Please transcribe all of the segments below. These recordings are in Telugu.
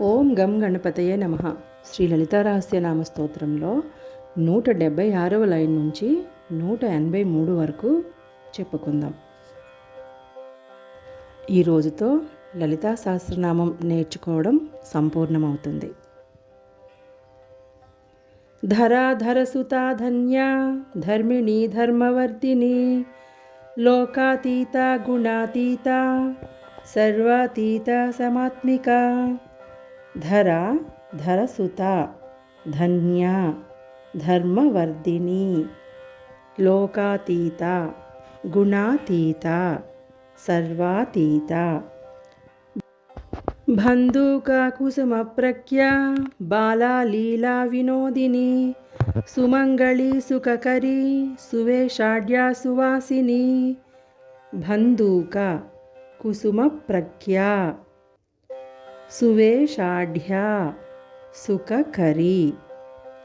ఓం గం గణపతయే నమ. శ్రీ లలితారహస్యనామ స్తోత్రంలో నూట డెబ్భై ఆరవ లైన్ నుంచి నూట ఎనభై మూడు వరకు చెప్పుకుందాం. ఈ రోజుతో లలితా సహస్రనామం నేర్చుకోవడం సంపూర్ణమవుతుంది. ధరాధరసుతా ధన్య ధర్మిణి ధర్మవర్ధిని లోకాతీత గుణాతీత సర్వాతీత సమాత్మిక ధర ధరసుత ధన్య ధర్మవర్ధిని లోకాతీత గుణాతీత సర్వాతీత బంధూకాకుసుమప్రఖ్య బాలా లీలా వినోదిని సుమంగళి సుఖకరి సువేషాఢ్యా సువాసిని బంధూక కుసుమప్రఖ్యా సువేషాఢ్యా సుఖకరి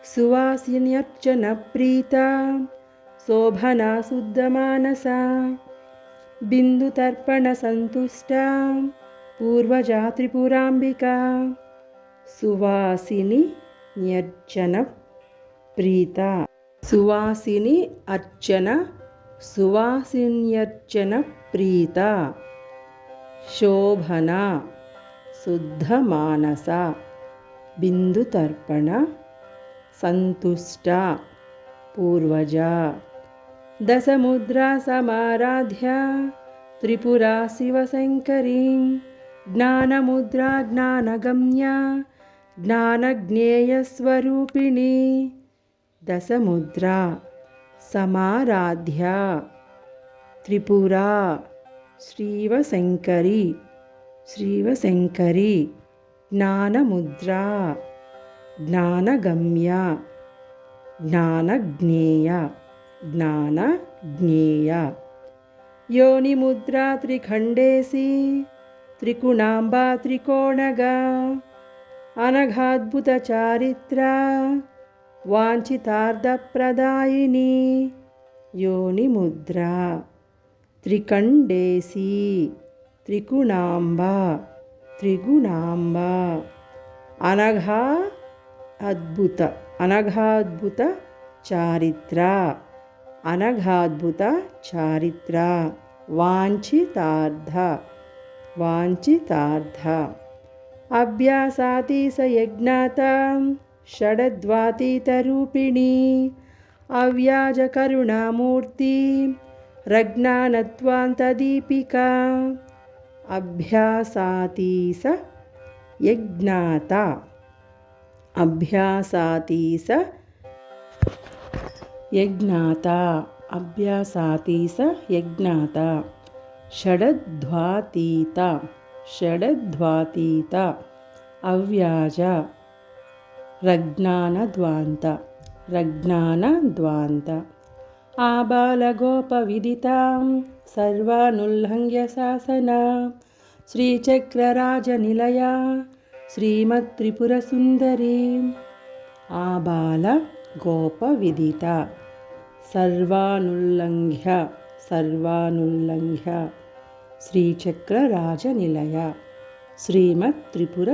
సువాసిన్యర్చన ప్రీత శోభనా శుద్ధమానస బిందుతర్పణ సంతుష్ట పూర్వజా త్రిపురాంబికా సువాసిని న్యర్చన ప్రీత సువాసిని అర్చన సువాసిన్యర్చన ప్రీత శోభన శుద్ధమానస బిందుతర్పణ సంతుష్ట పూర్వజ దశముద్రా సమారాధ్య త్రిపురా శివశంకరీం జ్ఞానముద్రా జ్ఞానగమ్య జ్ఞానజ్ఞేయస్వరూపిణి దశముద్రా సమారాధ్య త్రిపురా శ్రీవశంకరి శ్రీవశంకరి జ్ఞానముద్రా జ్ఞానగమ్య జ్ఞానజ్ఞేయ జ్ఞానజ్ఞేయ योनिमुद्रा त्रिखण्डेसि त्रिकुणाम्बा त्रिकोणगा अनघाद्भुतचारित्रा वाञ्छितार्धप्रदायिनी योनिमुद्रा त्रिकण्डेसी త్రిగుణాంబ త్రిగుణాంబ. అనఘా అద్భుత అనఘాద్భుత చారిత్ర. అనఘాద్భుత చారిత్ర. వాంఛితార్థ వాంఛితార్థ. అభ్యాసాతీసయజ్ఞాత షడద్వాతీతరూపిణీ. అవ్యాజకరుణామూర్తి రజ్ఞానత్వాంతదీపికా. అభ్యాసాతీస యజ్ఞాత. అభ్యాసాతీస యజ్ఞాత. అభ్యాసాతీస యజ్ఞాత. షడద్వాతీత. షడద్వాతీత. అవ్యాజ. రజ్ఞానద్వాంత. రజ్ఞానద్వాంత. ఆబాలగోపవిదితాం సర్వానుల్లంఘ్య శాసన శ్రీచక్రరాజనిలయ శ్రీమత్త్రిపురసుందరీ ఆబాల గోపవిదిత సర్వానుల్లంఘ్య సర్వానుల్లంఘ్య శ్రీచక్రరాజనిలయ శ్రీమత్ త్రిపుర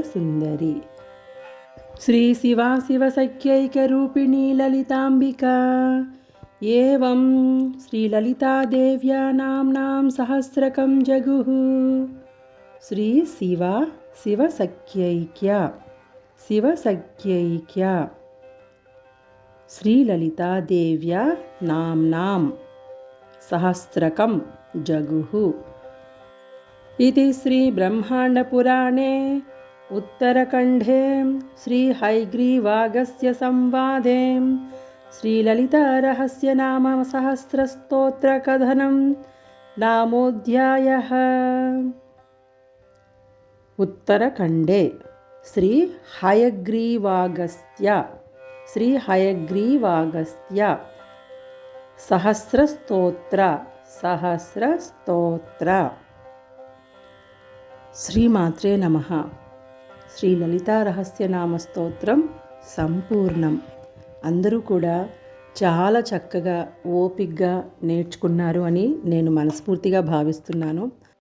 శ్రీ శివా లలితాంబికా एवं श्रीलितादेव्या नाम्नां सहस्रकं जगुः। श्रीशिवा शिवसख्यैक्या शिवसख्यैक्या। श्रीललितादेव्या नाम्नां सहस्रकं जगुः। इति श्रीब्रह्माण्डपुराणे उत्तरखण्डे श्रीहैग्रीवागस्य संवादे श्रीललितारहस्य नाम सहस्रस्तोत्रकथनं नामोऽध्यायः। उत्तरखण्डे श्रीहयग्रीवागस्त्य श्रीहयग्रीवागस्त्य सहस्रस्तोत्र सहस्रस्तोत्र। श्रीमात्रे नमः। श्रीललितारहस्यनामस्तोत्रं सम्पूर्णम्। అందరూ కూడా చాలా చక్కగా ఓపిగ్గా నేర్చుకున్నారు అని నేను మనస్ఫూర్తిగా భావిస్తున్నాను.